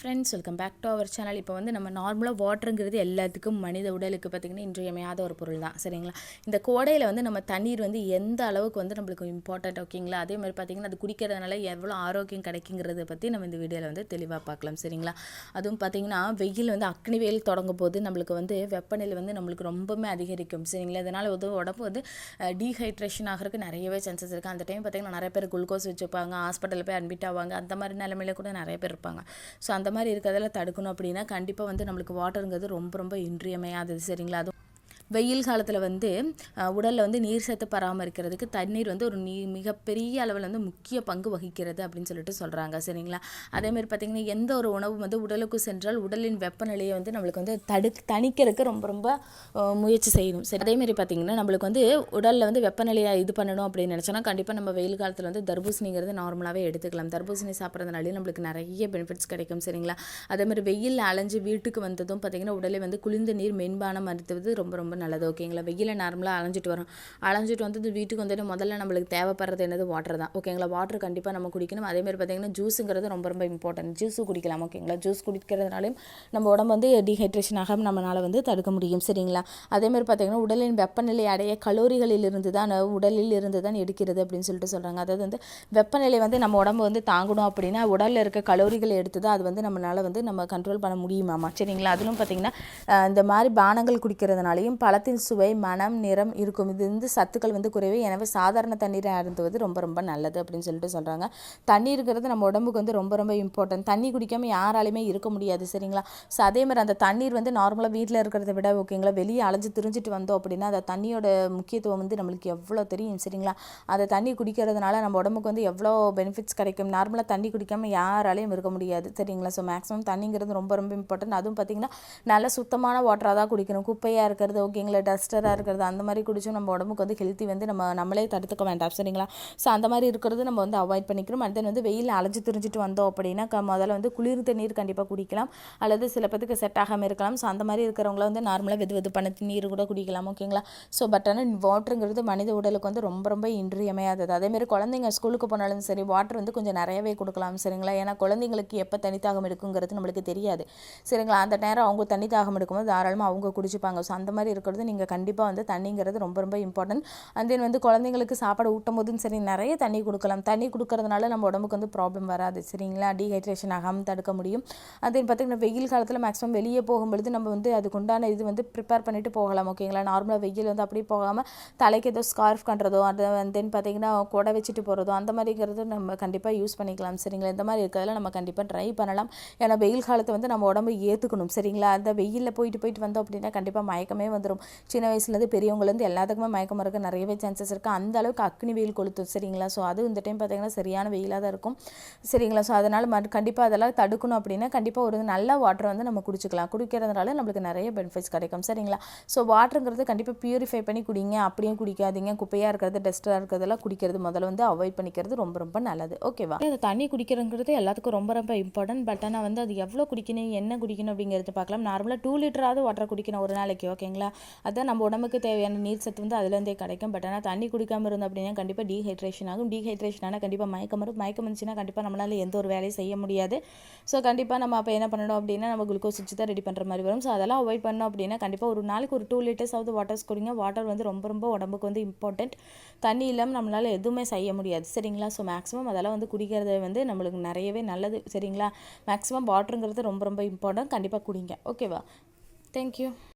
Friends welcome back to our channel இப்போ வந்து நம்ம நார்மலாக வாட்டருங்கிறது எல்லாத்துக்கும் மனித உடலுக்கு பார்த்திங்கன்னா இன்றியமையாத ஒரு பொருள் தான் சரிங்களா? இந்த கோடையில் வந்து நம்ம தண்ணீர் வந்து எந்த அளவுக்கு வந்து நம்மளுக்கு இம்பார்ட்டண்ட் ஓகேங்களா அதே மாதிரி பார்த்திங்கன்னா அது குடிக்கிறதுனால எவ்வளோ ஆரோக்கியம் கிடைக்குங்கிறத பற்றி நம்ம இந்த வீடியோவில் வந்து தெளிவாக பார்க்கலாம் சரிங்களா? அதுவும் பார்த்திங்கன்னா வெயில் வந்து அக்னி வெயில் தொடங்கும் போது நம்மளுக்கு வந்து வெப்பநிலை வந்து நம்மளுக்கு ரொம்பவுமே அதிகரிக்கும். சரிங்களா? இதனால் வந்து உடம்பு வந்து டீஹைட்ரேஷன் ஆகிறதுக்கு நிறையவே சான்சஸ் இருக்குது அந்த டைம் பார்த்திங்கன்னா நிறைய பேர் குளுக்கோஸ் வச்சுப்பாங்க ஹாஸ்பிட்டலில் போய் அட்மிட் ஆவாங்க. அந்த மாதிரி நிலமையில கூட நிறைய பேர் இருப்பாங்க. ஸோ அந்த அந்த மாதிரி இருக்கிறதெல்லாம் தடுக்கணும் அப்படின்னா கண்டிப்பாக வந்து நம்மளுக்கு வாட்டருங்கிறது ரொம்ப ரொம்ப இன்றியமையாதது சரிங்களா? அதுவும் வெயில் காலத்தில் வந்து உடலில் வந்து நீர் சத்து பராமரிக்கிறதுக்கு தண்ணீர் வந்து ஒரு நீ மிகப்பெரிய அளவில் வந்து முக்கிய பங்கு வகிக்கிறது அப்படின்னு சொல்லிட்டு சொல்கிறாங்க சரிங்களா? அதேமாதிரி பார்த்திங்கன்னா எந்த ஒரு உணவும் வந்து உடலுக்கு சென்றால் உடலின் வெப்பநிலையை வந்து நம்மளுக்கு வந்து தடு தணிக்கிறதுக்கு ரொம்ப ரொம்ப முயற்சி செய்யணும் சரி அதேமாதிரி பார்த்திங்கன்னா நம்மளுக்கு வந்து உடலில் வந்து வெப்பநிலையை இது பண்ணணும் அப்படின்னு நினச்சோன்னா கண்டிப்பாக நம்ம வெயில் காலத்தில் வந்து தர்பூசணிங்கிறது நார்மலாகவே எடுத்துக்கலாம். தர்பூசணி சாப்பிட்றதுனாலே நம்மளுக்கு நிறைய பெனிஃபிட்ஸ் கிடைக்கும். சரிங்களா? அதேமாதிரி வெயில் அலைஞ்சு வீட்டுக்கு வந்ததும் பார்த்திங்கன்னா உடலை வந்து குளிர்ந்த நீர் மென்பானம் மருத்துவது ரொம்ப ரொம்ப நல்லது ஓகேங்களா வெயில நார்மலாக அலைஞ்சிட்டு வரும். அலைஞ்சிட்டு வந்து வீட்டுக்கு வந்துட்டு முதல்ல நம்மளுக்கு தேவைப்படுறது என்னது? வாட்டர் தான். ஓகேங்களா வாட்டர் கண்டிப்பாக நம்ம குடிக்கணும். அதேமாதிரி பார்த்திங்கன்னா ஜூஸுங்கிறது ரொம்ப ரொம்ப இம்பார்ட்டன்ட் ஜூஸு குடிக்கலாம் ஓகேங்களா ஜூஸ் குடிக்கிறதுனாலையும் நம்ம உடம்பு வந்து டீஹைட்ரேஷன் ஆகாமல் நம்மளால் வந்து தடுக்க முடியும் சரிங்களா? அதேமாதிரி பார்த்திங்கன்னா உடலின் வெப்பநிலை அடைய கலோரிகளிலிருந்து தான் உடலில் இருந்து தான் எடுக்கிறது அப்படின்னு சொல்லிட்டு சொல்கிறாங்க அதாவது வந்து வெப்பநிலை வந்து நம்ம உடம்பு வந்து தாங்கணும் அப்படின்னா உடலில் இருக்க கலோரிகளை எடுத்து தான் அது வந்து நம்மளால் வந்து நம்ம கண்ட்ரோல் பண்ண முடியுமாமா? சரிங்களா? அதிலும் பார்த்திங்கன்னா இந்த மாதிரி பானங்கள் குடிக்கிறதுனாலையும் பழத்தின் சுவை மனம் நிறம் இருக்கும். இது வந்து சத்துக்கள் வந்து குறைவு. எனவே சாதாரண தண்ணீரை அருந்துவது ரொம்ப ரொம்ப நல்லது அப்படின்னு சொல்லிட்டு சொல்கிறாங்க தண்ணீருங்கிறது நம்ம உடம்புக்கு வந்து ரொம்ப ரொம்ப இம்பார்ட்டன்ட் தண்ணி குடிக்காமல் யாராலையுமே இருக்க முடியாது சரிங்களா? ஸோ அதே மாதிரி அந்த தண்ணீர் வந்து நார்மலாக வீட்டில் இருக்கிறத விட ஓகேங்களா வெளியே அலைஞ்சு திரிஞ்சிட்டு வந்தோம் அப்படின்னா அந்த தண்ணியோட முக்கியத்துவம் வந்து நம்மளுக்கு எவ்வளோ தெரியும் சரிங்களா? அந்த தண்ணி குடிக்கிறதுனால நம்ம உடம்புக்கு வந்து எவ்வளோ பெனிஃபிட்ஸ் கிடைக்கும்? நார்மலாக தண்ணி குடிக்காமல் யாராலையும் இருக்க முடியாது சரிங்களா? ஸோ மேக்ஸிமம் தண்ணிங்கிறது ரொம்ப ரொம்ப இம்பார்ட்டன்ட் அதுவும் பார்த்திங்கன்னா நல்ல சுத்தமான வாட்டராக தான் குடிக்கணும். குப்பையாக இருக்கிறது ஓகேங்களா? டஸ்டராக இருக்கிறது அந்த மாதிரி குடிச்சும் நம்ம உடம்புக்கு வந்து ஹெல்த்தி வந்து நம்ம நம்மளே தடுத்துக்க வேண்டாம் சரிங்களா? ஸோ அந்த மாதிரி இருக்கிறது நம்ம வந்து அவாய்ட் பண்ணிக்கிறோம். அண்ட் தென் வந்து வெயில் அலைஞ்சு திரிஞ்சிட்டு வந்தோம் அப்படின்னா க- முதல்ல வந்து குளிர் தண்ணீர் கண்டிப்பாக குடிக்கலாம். அல்லது சில பேத்துக்கு செட் ஆகாமல் இருக்கலாம். ஸோ அந்த மாதிரி இருக்கிறவங்கள வந்து நார்மலாக வெது வெது பண்ண நீர் கூட குடிக்கலாம் ஓகேங்களா? ஸோ பட் ஆனால் வாட்டருங்கிறது மனித உடலுக்கு வந்து ரொம்ப ரொம்ப இன்றியமையாதது. அதேமாதிரி குழந்தைங்க ஸ்கூலுக்கு போனாலும் சரி வாட்டர் வந்து கொஞ்சம் நிறையவே கொடுக்கலாம் சரிங்களா? ஏன்னா குழந்தைங்களுக்கு எப்போ தனித்தாகம் எடுக்குங்கிறது நம்மளுக்கு தெரியாது சரிங்களா? அந்த நேரம் அவங்க தனித்தாகம் எடுக்கும்போது தாராளமாக அவங்க குடிச்சுப்பாங்க. ஸோ அந்த மாதிரி இருக்க இருக்கிறது நீங்கள் கண்டிப்பாக வந்து தண்ணிங்கிறது ரொம்ப ரொம்ப இம்பார்ட்டன்ட் அண்ட் தென் வந்து குழந்தைங்களுக்கு சாப்பாடு ஊட்டும் போதும் சரி நிறைய தண்ணி கொடுக்கலாம். தண்ணி கொடுக்கறதுனால நம்ம உடம்புக்கு வந்து ப்ராப்ளம் வராது சரிங்களா? டீஹைட்ரேஷன் ஆகாமல் தடுக்க முடியும். அது பார்த்திங்கன்னா வெயில் காலத்தில் மேக்ஸிமம் வெளியே போகும்பொழுது நம்ம வந்து அதுக்குண்டான இது வந்து ப்ரிப்பேர் பண்ணிட்டு போகலாம் ஓகேங்களா நார்மலாக வெயில் வந்து அப்படியே போகாமல் தலைக்கு ஏதோ ஸ்கார்ஃப் பண்ணுறதோ அது தென் பார்த்திங்கன்னா கொடை வச்சுட்டு போகிறதோ அந்த மாதிரிங்கிறது நம்ம கண்டிப்பாக யூஸ் பண்ணிக்கலாம் சரிங்களா? இந்த மாதிரி இருக்கிறதுல நம்ம கண்டிப்பாக ட்ரை பண்ணலாம். ஏன்னா வெயில் காலத்தை வந்து நம்ம உடம்பு ஏற்றுக்கணும் சரிங்களா? அந்த வெயிலில் போயிட்டு போயிட்டு வந்தோம் அப்படின்னா கண்டிப்பாக மயக்கமே வந்துடும் சின்ன வயசுலேருந்து பெரியவங்கலேருந்து எல்லாத்துக்குமே மயக்கம் இருக்க நிறையவே சான்சஸ் இருக்குது அந்த அளவுக்கு அக்னி வெயில் கொளுத்தும் சரிங்களா? ஸோ அது இந்த டைம் பார்த்திங்கன்னா சரியான வெயிலாக தான் இருக்கும். சரிங்களா? ஸோ அதனால் மறு கண்டிப்பாக அதெல்லாம் தடுக்கணும் அப்படின்னா கண்டிப்பாக ஒரு நல்ல வாட்டர் வந்து நம்ம குடிச்சிக்கலாம். குடிக்கிறதுனால நம்மளுக்கு நிறைய பெனிஃபிட்ஸ் கிடைக்கும் சரிங்களா? ஸோ வாட்டருங்கிறது கண்டிப்பாக பியூரிஃபை பண்ணி குடிங்க. அப்படியும் குடிக்காதீங்க. குப்பையாக இருக்கிறது டஸ்ட்டாக இருக்கிறதெல்லாம் குடிக்கிறது முதல்ல வந்து அவாய்ட் பண்ணிக்கிறது ரொம்ப ரொம்ப நல்லது. ஓகேவா இந்த தண்ணி குடிக்கிறங்கிறது எல்லாத்துக்கும் ரொம்ப ரொம்ப இம்பார்ட்டன்ட் பட் ஆனால் வந்து அது எவ்வளோ குடிக்கணும் என்ன குடிக்கணும் அப்படிங்கிறது பார்க்கலாம். நார்மலாக டூ லிட்டராவது வாட்டர் குடிக்கணும் ஒரு நாளைக்கு ஓகேங்களா அதான் நம்ம உடம்புக்கு தேவையான நீர் சத்து வந்து அதுலேருந்தே கிடைக்கும். பட் ஆனால் தண்ணி குடிக்காமல் இருந்தோம் அப்படின்னா கண்டிப்பாக டீஹைட்ரேஷன் ஆகும். டீஹைட்ரேஷன் ஆனால் கண்டிப்பாக மயக்கம் வரும். மயக்கம் வந்துச்சுன்னா கண்டிப்பாக நம்மளால எந்த ஒரு வேலையும் செய்ய முடியாது. ஸோ கண்டிப்பாக நம்ம அப்போ என்ன பண்ணணும் அப்படின்னா நம்ம குளுக்கோஸ் வச்சு தான் ரெடி பண்ணுற மாதிரி வரும். ஸோ அதெல்லாம் அவாய்ட் பண்ணோம் அப்படின்னா கண்டிப்பாக ஒரு நாளைக்கு ஒரு டூ லிட்டர்ஸ் ஆகுது வாட்டர்ஸ் குடிங்க. வாட்டர் வந்து ரொம்ப ரொம்ப உடம்புக்கு வந்து இம்பார்ட்டண்ட் தண்ணி இல்லாமல் நம்மளால் எதுவுமே செய்ய முடியாது. சரிங்களா? ஸோ மேக்ஸிமம் அதெல்லாம் வந்து குடிக்கிறது வந்து நம்மளுக்கு நிறையவே நல்லது. சரிங்களா? மேக்ஸிமம் வாட்டருங்கிறது ரொம்ப ரொம்ப இம்பார்ட்டன்ட் கண்டிப்பாக குடிங்க. ஓகேவா தேங்க்யூ